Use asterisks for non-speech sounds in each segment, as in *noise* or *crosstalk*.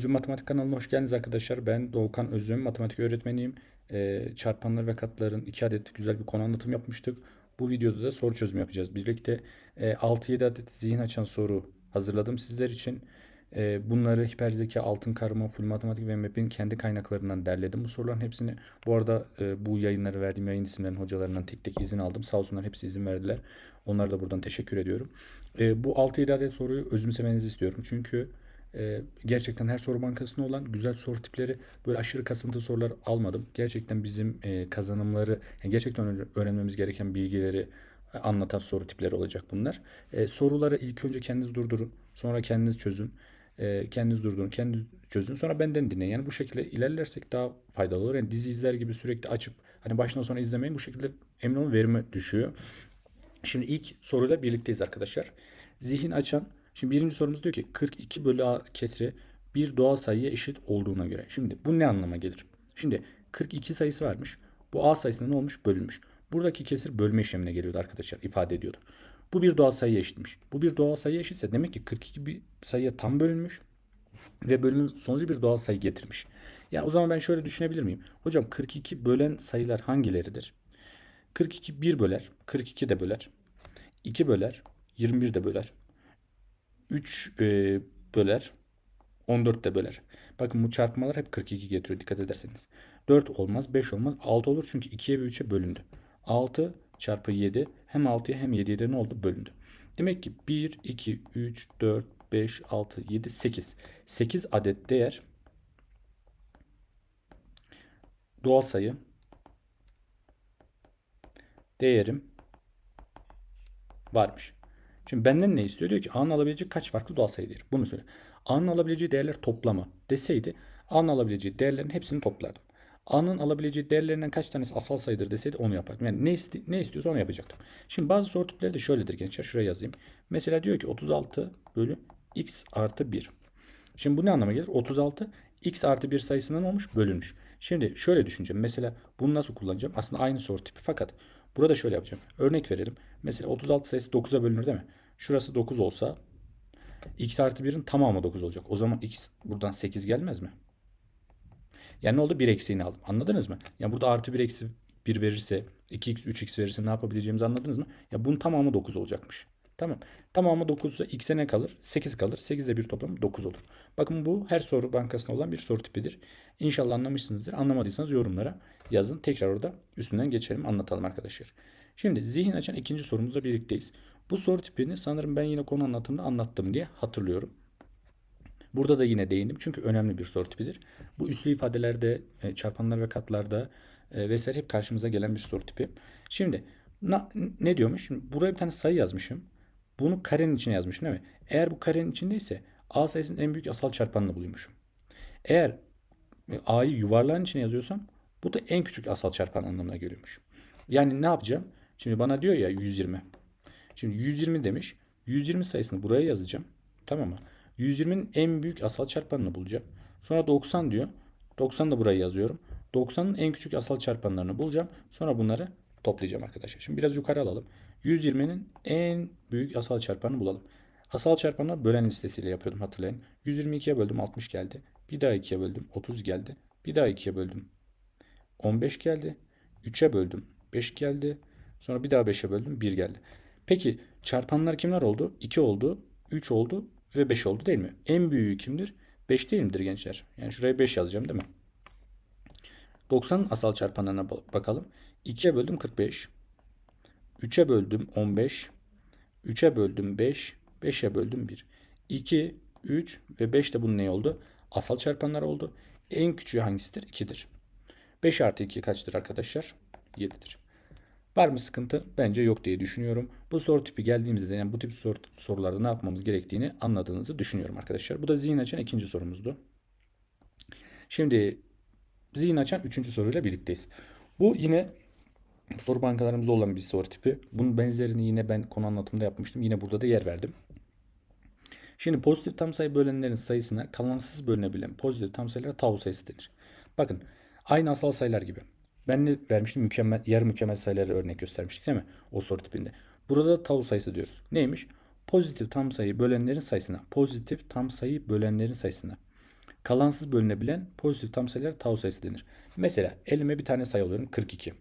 Özüm Matematik kanalına hoş geldiniz arkadaşlar. Ben Doğukan Özüm, matematik öğretmeniyim. Ee, çarpanlar ve katların iki adet güzel bir konu anlatım yapmıştık. Bu videoda da soru çözümü yapacağız. Birlikte e, 6-7 adet zihin açan soru hazırladım sizler için. E, bunları hiperzeka, altın karma, full matematik ve MEP'in kendi kaynaklarından derledim bu soruların hepsini. Bu arada e, bu yayınları verdiğim yayın isimlerinin hocalarından tek tek izin aldım. Sağ olsunlar hepsi izin verdiler. Onlara da buradan teşekkür ediyorum. E, bu 6-7 adet soruyu özümsemenizi istiyorum. Çünkü ee, gerçekten her soru bankasında olan güzel soru tipleri böyle aşırı kasıntı sorular almadım. Gerçekten bizim e, kazanımları, gerçekten öğren- öğrenmemiz gereken bilgileri e, anlatan soru tipleri olacak bunlar. E, soruları ilk önce kendiniz durdurun, sonra kendiniz çözün. E, kendiniz durdurun, kendiniz çözün. Sonra benden dinleyin. Yani bu şekilde ilerlersek daha faydalı olur. Yani dizi izler gibi sürekli açıp hani baştan sona izlemeyin. Bu şekilde emin olun verimi düşüyor. Şimdi ilk soruyla birlikteyiz arkadaşlar. Zihin açan. Şimdi birinci sorumuz diyor ki 42 bölü a kesri bir doğal sayıya eşit olduğuna göre. Şimdi bu ne anlama gelir? Şimdi 42 sayısı varmış. Bu a sayısına ne olmuş? Bölünmüş. Buradaki kesir bölme işlemine geliyordu arkadaşlar. ifade ediyordu. Bu bir doğal sayıya eşitmiş. Bu bir doğal sayıya eşitse demek ki 42 bir sayıya tam bölünmüş ve bölümün sonucu bir doğal sayı getirmiş. Ya o zaman ben şöyle düşünebilir miyim? Hocam 42 bölen sayılar hangileridir? 42 1 böler, 42 de böler, 2 böler, 21 de böler, 3 e, böler, 14 de böler. Bakın bu çarpmalar hep 42 getiriyor dikkat ederseniz. 4 olmaz, 5 olmaz, 6 olur çünkü 2'ye ve 3'e bölündü. 6 çarpı 7 hem 6'ya hem 7'ye de ne oldu? Bölündü. Demek ki 1, 2, 3, 4, 5, 6, 7, 8. 8 adet değer doğal sayı değerim varmış. Şimdi benden ne istiyor? Diyor ki A'nın alabileceği kaç farklı doğal sayı değeri? Bunu söyle. A'nın alabileceği değerler toplamı deseydi A'nın alabileceği değerlerin hepsini toplardım. A'nın alabileceği değerlerinden kaç tanesi asal sayıdır deseydi onu yapardım. Yani ne, isti ne istiyorsa onu yapacaktım. Şimdi bazı soru tipleri de şöyledir gençler. Şuraya yazayım. Mesela diyor ki 36 bölü x artı 1. Şimdi bu ne anlama gelir? 36 x artı 1 sayısından olmuş bölünmüş. Şimdi şöyle düşüneceğim. Mesela bunu nasıl kullanacağım? Aslında aynı soru tipi fakat burada şöyle yapacağım. Örnek verelim. Mesela 36 sayısı 9'a bölünür değil mi? Şurası 9 olsa x artı 1'in tamamı 9 olacak. O zaman x buradan 8 gelmez mi? Yani ne oldu? 1 eksiğini aldım. Anladınız mı? Yani burada artı 1 eksi 1 verirse 2x 3x verirse ne yapabileceğimizi anladınız mı? Ya bunun tamamı 9 olacakmış. Tamam. Tamamı 9 ise x'e ne kalır? 8 kalır. 8 ile 1 toplam 9 olur. Bakın bu her soru bankasında olan bir soru tipidir. İnşallah anlamışsınızdır. Anlamadıysanız yorumlara yazın. Tekrar orada üstünden geçelim anlatalım arkadaşlar. Şimdi zihin açan ikinci sorumuzla birlikteyiz. Bu soru tipini sanırım ben yine konu anlatımında anlattım diye hatırlıyorum. Burada da yine değindim çünkü önemli bir soru tipidir. Bu üslü ifadelerde, e, çarpanlar ve katlarda e, vesaire hep karşımıza gelen bir soru tipi. Şimdi ne diyormuş? Şimdi buraya bir tane sayı yazmışım. Bunu karenin içine yazmışım değil mi? Eğer bu karenin içindeyse A sayısının en büyük asal çarpanını buluyormuşum. Eğer A'yı yuvarlağın içine yazıyorsam bu da en küçük asal çarpan anlamına geliyormuş. Yani ne yapacağım? Şimdi bana diyor ya 120. Şimdi 120 demiş. 120 sayısını buraya yazacağım. Tamam mı? 120'nin en büyük asal çarpanını bulacağım. Sonra 90 diyor. 90 da buraya yazıyorum. 90'ın en küçük asal çarpanlarını bulacağım. Sonra bunları toplayacağım arkadaşlar. Şimdi biraz yukarı alalım. 120'nin en büyük asal çarpanını bulalım. Asal çarpanlar bölen listesiyle yapıyordum hatırlayın. 122'ye böldüm 60 geldi. Bir daha 2'ye böldüm 30 geldi. Bir daha 2'ye böldüm 15 geldi. 3'e böldüm 5 geldi. Sonra bir daha 5'e böldüm 1 geldi. Peki çarpanlar kimler oldu? 2 oldu, 3 oldu ve 5 oldu değil mi? En büyüğü kimdir? 5 değil midir gençler? Yani şuraya 5 yazacağım değil mi? 90'ın asal çarpanlarına ba- bakalım. 2'ye böldüm 45. 3'e böldüm 15. 3'e böldüm 5. 5'e böldüm 1. 2, 3 ve 5 de bunun ne oldu? Asal çarpanlar oldu. En küçüğü hangisidir? 2'dir. 5 artı 2 kaçtır arkadaşlar? 7'dir. Var mı sıkıntı? Bence yok diye düşünüyorum. Bu soru tipi geldiğimizde de yani bu tip sor- sorularda ne yapmamız gerektiğini anladığınızı düşünüyorum arkadaşlar. Bu da zihin açan ikinci sorumuzdu. Şimdi zihin açan üçüncü soruyla birlikteyiz. Bu yine soru bankalarımızda olan bir soru tipi. Bunun benzerini yine ben konu anlatımında yapmıştım. Yine burada da yer verdim. Şimdi pozitif tam sayı bölenlerin sayısına kalansız bölünebilen pozitif tam sayılara tau sayısı denir. Bakın aynı asal sayılar gibi. Ben ne vermiştim? Mükemmel, yarı mükemmel sayıları örnek göstermiştik değil mi? O soru tipinde. Burada da tau sayısı diyoruz. Neymiş? Pozitif tam sayı bölenlerin sayısına. Pozitif tam sayı bölenlerin sayısına. Kalansız bölünebilen pozitif tam sayılara tau sayısı denir. Mesela elime bir tane sayı alıyorum 42.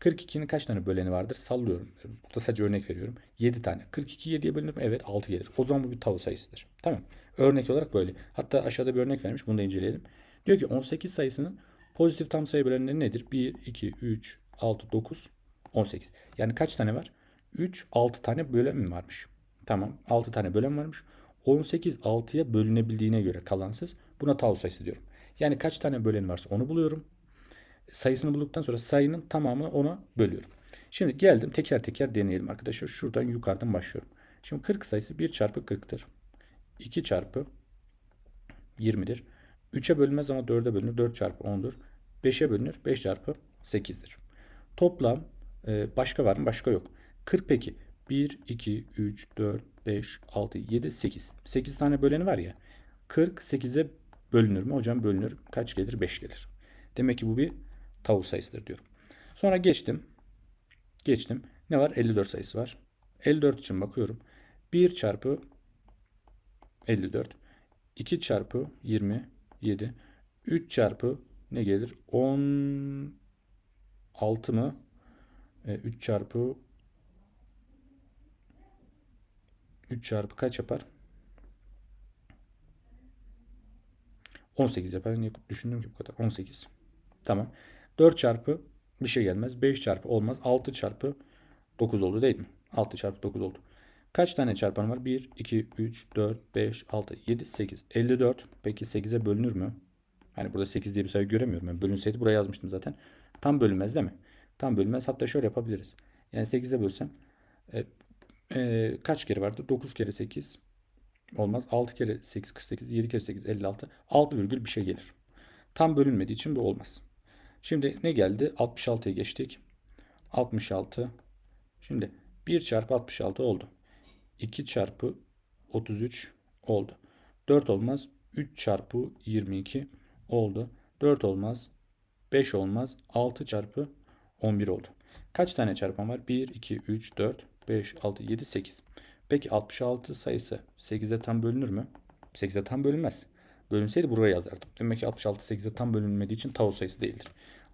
42'nin kaç tane böleni vardır? Sallıyorum. Burada sadece örnek veriyorum. 7 tane. 42 7'ye bölünür mü? Evet 6 gelir. O zaman bu bir tau sayısıdır. Tamam. Örnek olarak böyle. Hatta aşağıda bir örnek vermiş. Bunu da inceleyelim. Diyor ki 18 sayısının pozitif tam sayı bölenleri nedir? 1, 2, 3, 6, 9, 18. Yani kaç tane var? 3, 6 tane bölüm varmış. Tamam. 6 tane bölüm varmış. 18 6'ya bölünebildiğine göre kalansız. Buna tau sayısı diyorum. Yani kaç tane bölen varsa onu buluyorum. Sayısını bulduktan sonra sayının tamamını ona bölüyorum. Şimdi geldim teker teker deneyelim arkadaşlar. Şuradan yukarıdan başlıyorum. Şimdi 40 sayısı 1 çarpı 40'tır. 2 çarpı 20'dir. 3'e bölünmez ama 4'e bölünür. 4 çarpı 10'dur. 5'e bölünür. 5 çarpı 8'dir. Toplam e, başka var mı? Başka yok. 40 peki. 1, 2, 3, 4, 5, 6, 7, 8. 8 tane böleni var ya. 40 8'e bölünür mü? Hocam bölünür. Kaç gelir? 5 gelir. Demek ki bu bir tavuk sayısıdır diyorum. Sonra geçtim. Geçtim. Ne var? 54 sayısı var. 54 için bakıyorum. 1 çarpı 54. 2 çarpı 27. 3 çarpı ne gelir? 16 mı? E, 3 çarpı 3 çarpı kaç yapar? 18 yapar. Niye düşündüm ki bu kadar? 18. Tamam. 4 çarpı bir şey gelmez. 5 çarpı olmaz. 6 çarpı 9 oldu değil mi? 6 çarpı 9 oldu. Kaç tane çarpan var? 1, 2, 3, 4, 5, 6, 7, 8. 54. Peki 8'e bölünür mü? Hani burada 8 diye bir sayı göremiyorum. Ben bölünseydi buraya yazmıştım zaten. Tam bölünmez değil mi? Tam bölünmez. Hatta şöyle yapabiliriz. Yani 8'e bölsem e, e, kaç kere vardı? 9 kere 8 olmaz. 6 kere 8 48, 7 kere 8 56. 6 virgül bir şey gelir. Tam bölünmediği için bu olmaz. Şimdi ne geldi? 66'ya geçtik. 66. Şimdi 1 çarpı 66 oldu. 2 çarpı 33 oldu. 4 olmaz. 3 çarpı 22 oldu. 4 olmaz. 5 olmaz. 6 çarpı 11 oldu. Kaç tane çarpan var? 1, 2, 3, 4, 5, 6, 7, 8. Peki 66 sayısı 8'e tam bölünür mü? 8'e tam bölünmez. Bölünseydi buraya yazardım. Demek ki 66 8'e tam bölünmediği için tau sayısı değildir.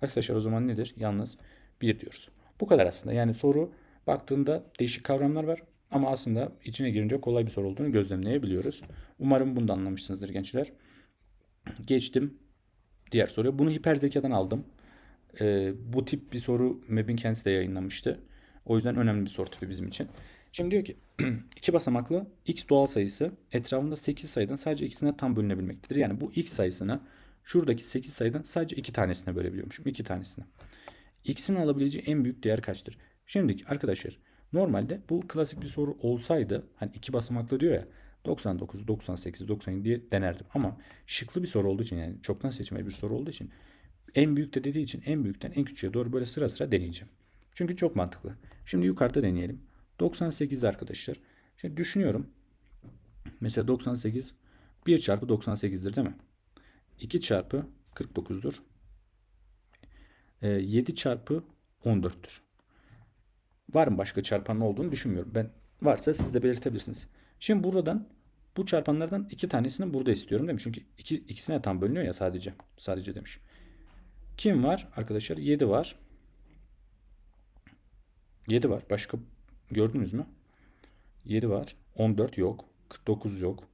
Arkadaşlar o zaman nedir? Yalnız 1 diyoruz. Bu kadar aslında. Yani soru baktığında değişik kavramlar var. Ama aslında içine girince kolay bir soru olduğunu gözlemleyebiliyoruz. Umarım bunu da anlamışsınızdır gençler. Geçtim diğer soruya. Bunu hiper zekadan aldım. Ee, bu tip bir soru MEB'in kendisi de yayınlamıştı. O yüzden önemli bir soru tipi bizim için. Şimdi diyor ki *clears throat* iki basamaklı x doğal sayısı etrafında 8 sayıdan sadece ikisine tam bölünebilmektedir. Yani bu x sayısını şuradaki 8 sayıdan sadece 2 tanesine bölebiliyormuşum. 2 tanesine. x'in alabileceği en büyük değer kaçtır? Şimdi arkadaşlar normalde bu klasik bir soru olsaydı hani iki basamaklı diyor ya 99, 98, 97 diye denerdim. Ama şıklı bir soru olduğu için yani çoktan seçmeli bir soru olduğu için en büyük de dediği için en büyükten en küçüğe doğru böyle sıra sıra deneyeceğim. Çünkü çok mantıklı. Şimdi yukarıda deneyelim. 98 arkadaşlar. Şimdi düşünüyorum. Mesela 98 1 çarpı 98'dir değil mi? 2 çarpı 49'dur. E, 7 çarpı 14'tür. Var mı başka çarpanın olduğunu düşünmüyorum. Ben varsa siz de belirtebilirsiniz. Şimdi buradan bu çarpanlardan iki tanesini burada istiyorum değil mi? Çünkü iki, ikisine tam bölünüyor ya sadece. Sadece demiş. Kim var arkadaşlar? 7 var. 7 var. Başka gördünüz mü? 7 var. 14 yok. 49 yok.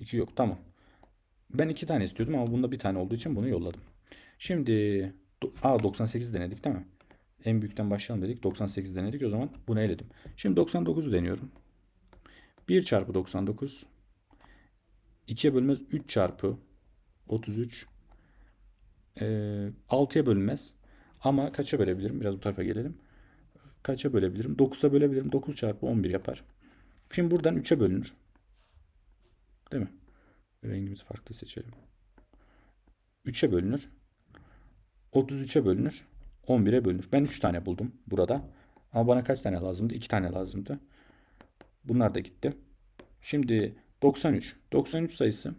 2 yok. Tamam. Ben iki tane istiyordum ama bunda bir tane olduğu için bunu yolladım. Şimdi A 98 denedik değil mi? En büyükten başlayalım dedik. 98 denedik. O zaman bunu eledim. Şimdi 99'u deniyorum. 1 çarpı 99 2'ye bölünmez 3 çarpı 33 e, 6'ya bölünmez. Ama kaça bölebilirim? Biraz bu tarafa gelelim. Kaça bölebilirim? 9'a bölebilirim. 9 çarpı 11 yapar. Şimdi buradan 3'e bölünür. Değil mi? Rengimizi farklı seçelim. 3'e bölünür. 33'e bölünür. 11'e bölünür. Ben 3 tane buldum burada. Ama bana kaç tane lazımdı? 2 tane lazımdı. Bunlar da gitti. Şimdi 93. 93 sayısı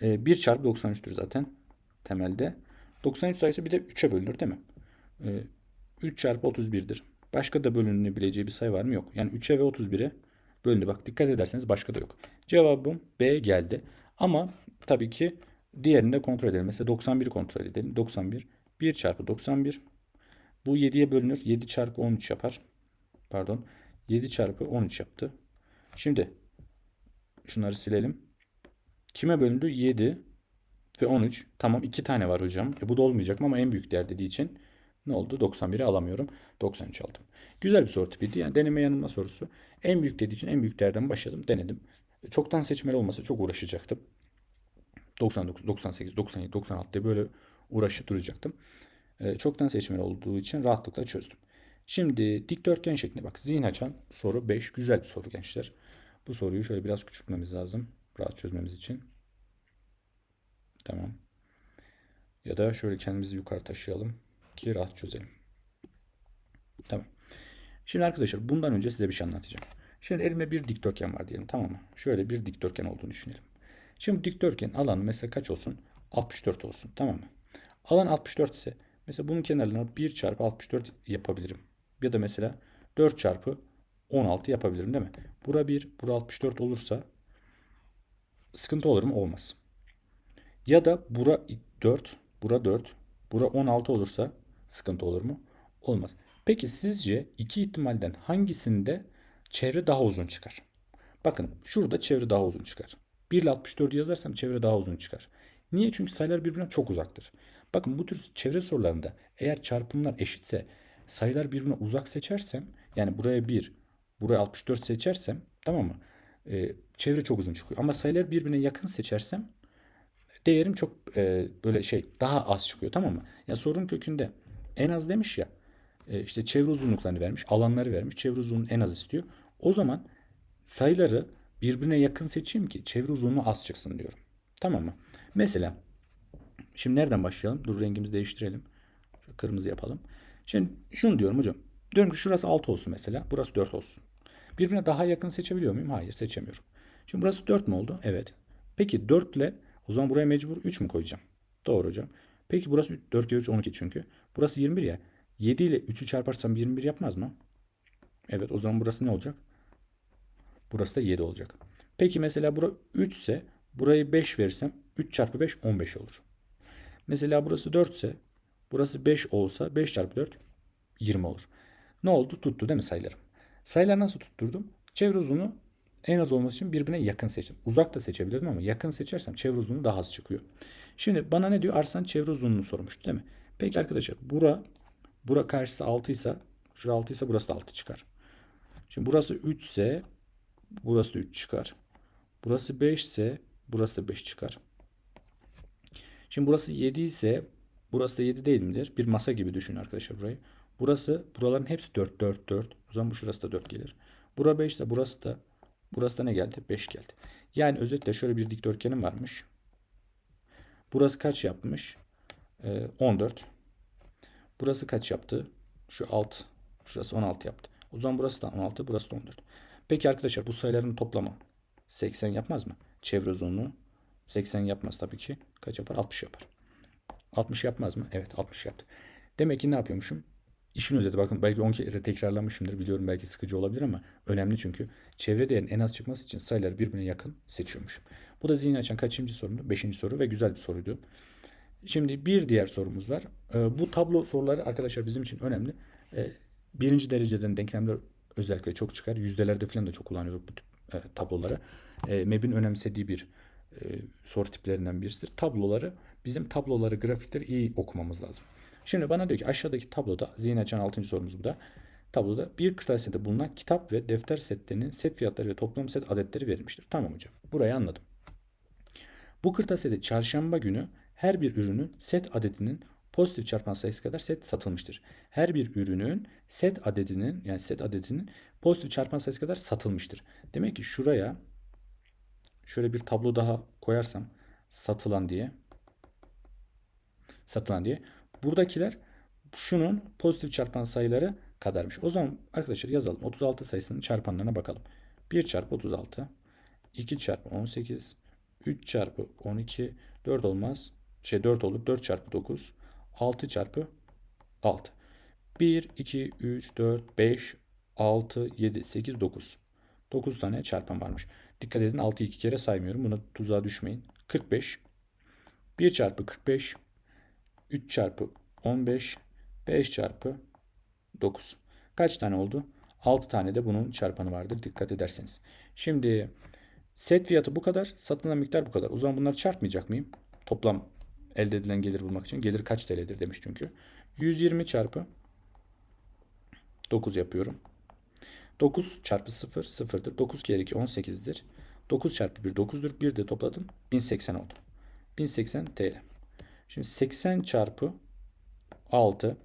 1 çarpı 93'tür zaten temelde. 93 sayısı bir de 3'e bölünür değil mi? 3 çarpı 31'dir. Başka da bölünebileceği bir sayı var mı? Yok. Yani 3'e ve 31'e bölündü. Bak dikkat ederseniz başka da yok. Cevabım B geldi. Ama tabii ki diğerini de kontrol edelim. Mesela 91'i kontrol edelim. 91 1 çarpı 91 bu 7'ye bölünür. 7 çarpı 13 yapar. Pardon. 7 çarpı 13 yaptı. Şimdi şunları silelim. Kime bölündü? 7 ve 13. Tamam 2 tane var hocam. E, bu da olmayacak mı ama en büyük değer dediği için ne oldu? 91'i alamıyorum. 93 aldım. Güzel bir soru tipiydi. Yani deneme yanılma sorusu. En büyük dediği için en büyük değerden başladım. Denedim. E, Çoktan seçmeli olmasa çok uğraşacaktım. 99, 98, 97, 96 diye böyle uğraşıp duracaktım. E, çoktan seçmeli olduğu için rahatlıkla çözdüm. Şimdi dikdörtgen şeklinde bak zihin açan soru 5. Güzel bir soru gençler. Bu soruyu şöyle biraz küçültmemiz lazım. Rahat çözmemiz için. Tamam. Ya da şöyle kendimizi yukarı taşıyalım ki rahat çözelim. Tamam. Şimdi arkadaşlar bundan önce size bir şey anlatacağım. Şimdi elimde bir dikdörtgen var diyelim tamam mı? Şöyle bir dikdörtgen olduğunu düşünelim. Şimdi dikdörtgen alanı mesela kaç olsun? 64 olsun tamam mı? Alan 64 ise mesela bunun kenarlarına 1 çarpı 64 yapabilirim. Ya da mesela 4 çarpı 16 yapabilirim değil mi? Bura 1, bura 64 olursa sıkıntı olur mu? Olmaz. Ya da bura 4, bura 4, bura 16 olursa sıkıntı olur mu? Olmaz. Peki sizce iki ihtimalden hangisinde çevre daha uzun çıkar? Bakın şurada çevre daha uzun çıkar. 1 ile 64'ü yazarsam çevre daha uzun çıkar. Niye? Çünkü sayılar birbirine çok uzaktır. Bakın bu tür çevre sorularında eğer çarpımlar eşitse sayılar birbirine uzak seçersem yani buraya 1, buraya 64 seçersem tamam mı? Ee, çevre çok uzun çıkıyor. Ama sayılar birbirine yakın seçersem değerim çok e, böyle şey daha az çıkıyor tamam mı? Ya sorun kökünde en az demiş ya e, işte çevre uzunluklarını vermiş, alanları vermiş. Çevre uzunluğunu en az istiyor. O zaman sayıları birbirine yakın seçeyim ki çevre uzunluğu az çıksın diyorum. Tamam mı? Mesela şimdi nereden başlayalım? Dur rengimizi değiştirelim. Kırmızı yapalım. Şimdi şunu diyorum hocam. Diyorum ki şurası 6 olsun mesela. Burası 4 olsun. Birbirine daha yakın seçebiliyor muyum? Hayır seçemiyorum. Şimdi burası 4 mü oldu? Evet. Peki 4 ile o zaman buraya mecbur 3 mü koyacağım? Doğru hocam. Peki burası 4 kere 3 12 çünkü. Burası 21 ya. 7 ile 3'ü çarparsam 21 yapmaz mı? Evet o zaman burası ne olacak? Burası da 7 olacak. Peki mesela bura 3 ise burayı 5 verirsem 3 çarpı 5 15 olur. Mesela burası 4 ise burası 5 olsa 5 çarpı 4 20 olur. Ne oldu? Tuttu değil mi sayılarım? Sayıları nasıl tutturdum? Çevre uzunluğu en az olması için birbirine yakın seçtim. Uzak da seçebilirdim ama yakın seçersem çevre uzunluğu daha az çıkıyor. Şimdi bana ne diyor? Arsan çevre uzunluğunu sormuştu değil mi? Peki arkadaşlar bura bura karşısı 6 ise şura 6 ise burası da 6 çıkar. Şimdi burası 3 ise burası da 3 çıkar. Burası 5 ise burası da 5 çıkar. Şimdi burası 7 ise burası da 7 değil midir? Bir masa gibi düşünün arkadaşlar burayı. Burası buraların hepsi 4 4 4. O zaman bu şurası da 4 gelir. Bura 5 ise burası da burası da ne geldi? 5 geldi. Yani özetle şöyle bir dikdörtgenim varmış. Burası kaç yapmış? Ee, 14. Burası kaç yaptı? Şu alt. Şurası 16 yaptı. O zaman burası da 16, burası da 14. Peki arkadaşlar bu sayıların toplamı 80 yapmaz mı? Çevre uzunluğu 80 yapmaz tabii ki. Kaç yapar? 60 yapar. 60 yapmaz mı? Evet 60 yaptı. Demek ki ne yapıyormuşum? İşin özeti bakın belki 10 kere tekrarlamışımdır biliyorum belki sıkıcı olabilir ama önemli çünkü çevre değerinin en az çıkması için sayıları birbirine yakın seçiyormuşum. Bu da zihni açan kaçıncı sorumdu? Beşinci soru ve güzel bir soruydu. Şimdi bir diğer sorumuz var. Ee, bu tablo soruları arkadaşlar bizim için önemli. Ee, birinci dereceden denklemler özellikle çok çıkar. Yüzdelerde falan da çok kullanıyorduk bu tip e, tabloları. E, MEB'in önemsediği bir e, soru tiplerinden birisidir. Tabloları, bizim tabloları, grafikleri iyi okumamız lazım. Şimdi bana diyor ki aşağıdaki tabloda, zihin açan 6. sorumuz bu da. Tabloda bir kırtasiyede bulunan kitap ve defter setlerinin set fiyatları ve toplam set adetleri verilmiştir. Tamam hocam. Burayı anladım. Bu kırtasiyede çarşamba günü her bir ürünün set adedinin pozitif çarpan sayısı kadar set satılmıştır. Her bir ürünün set adedinin yani set adedinin pozitif çarpan sayısı kadar satılmıştır. Demek ki şuraya şöyle bir tablo daha koyarsam satılan diye satılan diye buradakiler şunun pozitif çarpan sayıları kadarmış. O zaman arkadaşlar yazalım. 36 sayısının çarpanlarına bakalım. 1 çarpı 36 2 çarpı 18 3 çarpı 12 4 olmaz. Şey 4 olur. 4 çarpı 9 6 çarpı 6. 1, 2, 3, 4, 5, 6, 7, 8, 9. 9 tane çarpan varmış. Dikkat edin 6'yı 2 kere saymıyorum. Buna tuzağa düşmeyin. 45. 1 çarpı 45. 3 çarpı 15. 5 çarpı 9. Kaç tane oldu? 6 tane de bunun çarpanı vardır dikkat ederseniz. Şimdi set fiyatı bu kadar, satılan miktar bu kadar. O zaman bunları çarpmayacak mıyım? Toplam elde edilen gelir bulmak için. Gelir kaç TL'dir demiş çünkü. 120 çarpı 9 yapıyorum. 9 çarpı 0 0'dır. 9 kere 2 18'dir. 9 çarpı 1 9'dur. 1 de topladım. 1080 oldu. 1080 TL. Şimdi 80 çarpı 6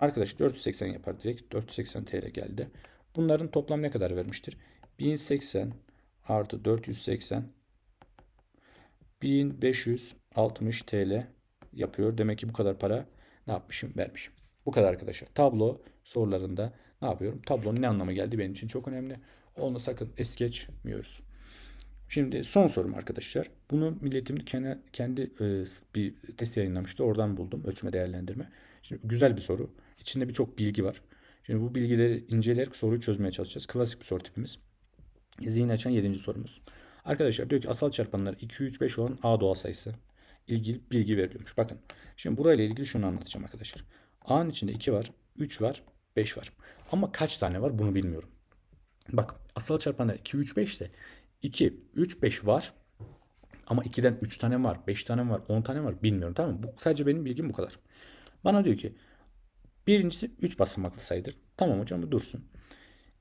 Arkadaş 480 yapar direkt. 480 TL geldi. Bunların toplam ne kadar vermiştir? 1080 artı 480 1560 TL yapıyor. Demek ki bu kadar para ne yapmışım? Vermişim. Bu kadar arkadaşlar. Tablo sorularında ne yapıyorum? Tablonun ne anlama geldi benim için çok önemli. Onu sakın es geçmiyoruz. Şimdi son sorum arkadaşlar. Bunu milletim kendi, kendi e, bir test yayınlamıştı. Oradan buldum ölçme değerlendirme. Şimdi güzel bir soru. İçinde birçok bilgi var. Şimdi bu bilgileri inceleyerek soruyu çözmeye çalışacağız. Klasik bir soru tipimiz. Zihin açan 7. sorumuz. Arkadaşlar diyor ki asal çarpanlar 2, 3, 5 olan A doğal sayısı ilgili bilgi veriliyormuş. Bakın şimdi burayla ilgili şunu anlatacağım arkadaşlar. A'nın içinde 2 var, 3 var, 5 var. Ama kaç tane var bunu bilmiyorum. Bak asal çarpanlar 2, 3, 5 ise 2, 3, 5 var. Ama 2'den 3 tane var, 5 tane var, 10 tane var bilmiyorum tamam mı? Bu, sadece benim bilgim bu kadar. Bana diyor ki birincisi 3 basamaklı sayıdır. Tamam hocam bu dursun.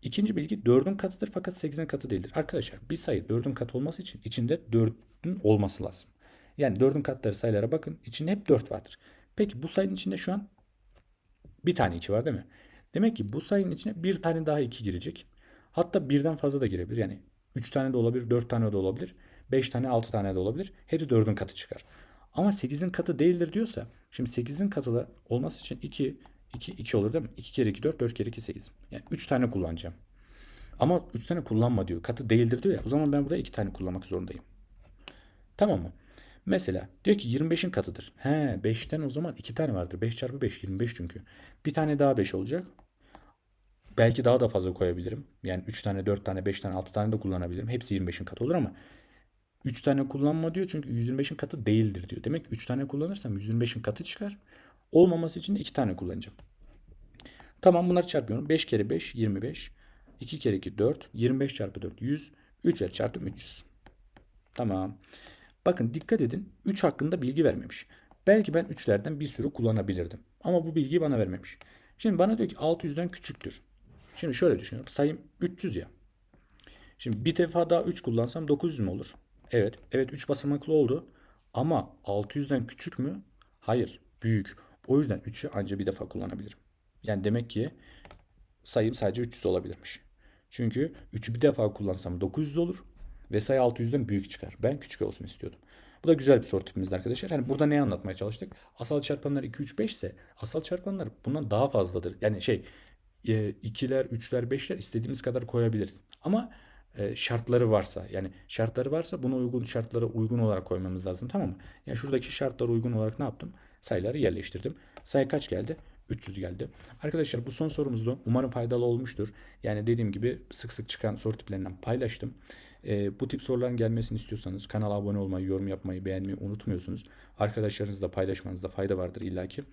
İkinci bilgi 4'ün katıdır fakat 8'in katı değildir. Arkadaşlar bir sayı 4'ün katı olması için içinde 4'ün olması lazım. Yani 4'ün katları sayılara bakın. içinde hep 4 vardır. Peki bu sayının içinde şu an bir tane 2 var değil mi? Demek ki bu sayının içine bir tane daha 2 girecek. Hatta birden fazla da girebilir. Yani 3 tane de olabilir, 4 tane de olabilir, 5 tane, 6 tane de olabilir. Hepsi 4'ün katı çıkar. Ama 8'in katı değildir diyorsa, şimdi 8'in katı olması için 2, 2, 2 olur değil mi? 2 kere 2, 4, 4 kere 2, 8. Yani 3 tane kullanacağım. Ama 3 tane kullanma diyor. Katı değildir diyor ya. O zaman ben burada 2 tane kullanmak zorundayım. Tamam mı? Mesela diyor ki 25'in katıdır. He 5'ten o zaman 2 tane vardır. 5 çarpı 5 25 çünkü. Bir tane daha 5 olacak. Belki daha da fazla koyabilirim. Yani 3 tane, 4 tane, 5 tane, 6 tane de kullanabilirim. Hepsi 25'in katı olur ama 3 tane kullanma diyor çünkü 125'in katı değildir diyor. Demek ki 3 tane kullanırsam 125'in katı çıkar. Olmaması için de 2 tane kullanacağım. Tamam bunları çarpıyorum. 5 kere 5 25. 2 kere 2 4. 25 çarpı 4 100. 3 el çarptım 300. Tamam. Bakın dikkat edin 3 hakkında bilgi vermemiş. Belki ben 3'lerden bir sürü kullanabilirdim. Ama bu bilgiyi bana vermemiş. Şimdi bana diyor ki 600'den küçüktür. Şimdi şöyle düşünüyorum. Sayım 300 ya. Şimdi bir defa daha 3 kullansam 900 mü olur? Evet. Evet 3 basamaklı oldu. Ama 600'den küçük mü? Hayır. Büyük. O yüzden 3'ü ancak bir defa kullanabilirim. Yani demek ki sayım sadece 300 olabilirmiş. Çünkü 3'ü bir defa kullansam 900 olur ve sayı 600'den büyük çıkar. Ben küçük olsun istiyordum. Bu da güzel bir soru tipimizdi arkadaşlar. Hani burada ne anlatmaya çalıştık? Asal çarpanlar 2, 3, 5 ise asal çarpanlar bundan daha fazladır. Yani şey e, ikiler, üçler, beşler istediğimiz kadar koyabiliriz. Ama e, şartları varsa yani şartları varsa buna uygun şartlara uygun olarak koymamız lazım tamam mı? Yani şuradaki şartlara uygun olarak ne yaptım? Sayıları yerleştirdim. Sayı kaç geldi? 300 geldi. Arkadaşlar bu son sorumuzdu. Umarım faydalı olmuştur. Yani dediğim gibi sık sık çıkan soru tiplerinden paylaştım. Ee, bu tip soruların gelmesini istiyorsanız kanala abone olmayı, yorum yapmayı, beğenmeyi unutmuyorsunuz. Arkadaşlarınızla paylaşmanızda fayda vardır illaki.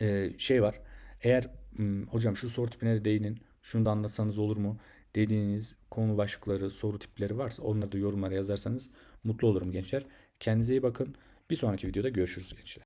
Ee, şey var. Eğer hmm, hocam şu soru tipine de değinin, şunu da anlatsanız olur mu dediğiniz konu başlıkları, soru tipleri varsa onları da yorumlara yazarsanız mutlu olurum gençler. Kendinize iyi bakın. Bir sonraki videoda görüşürüz gençler.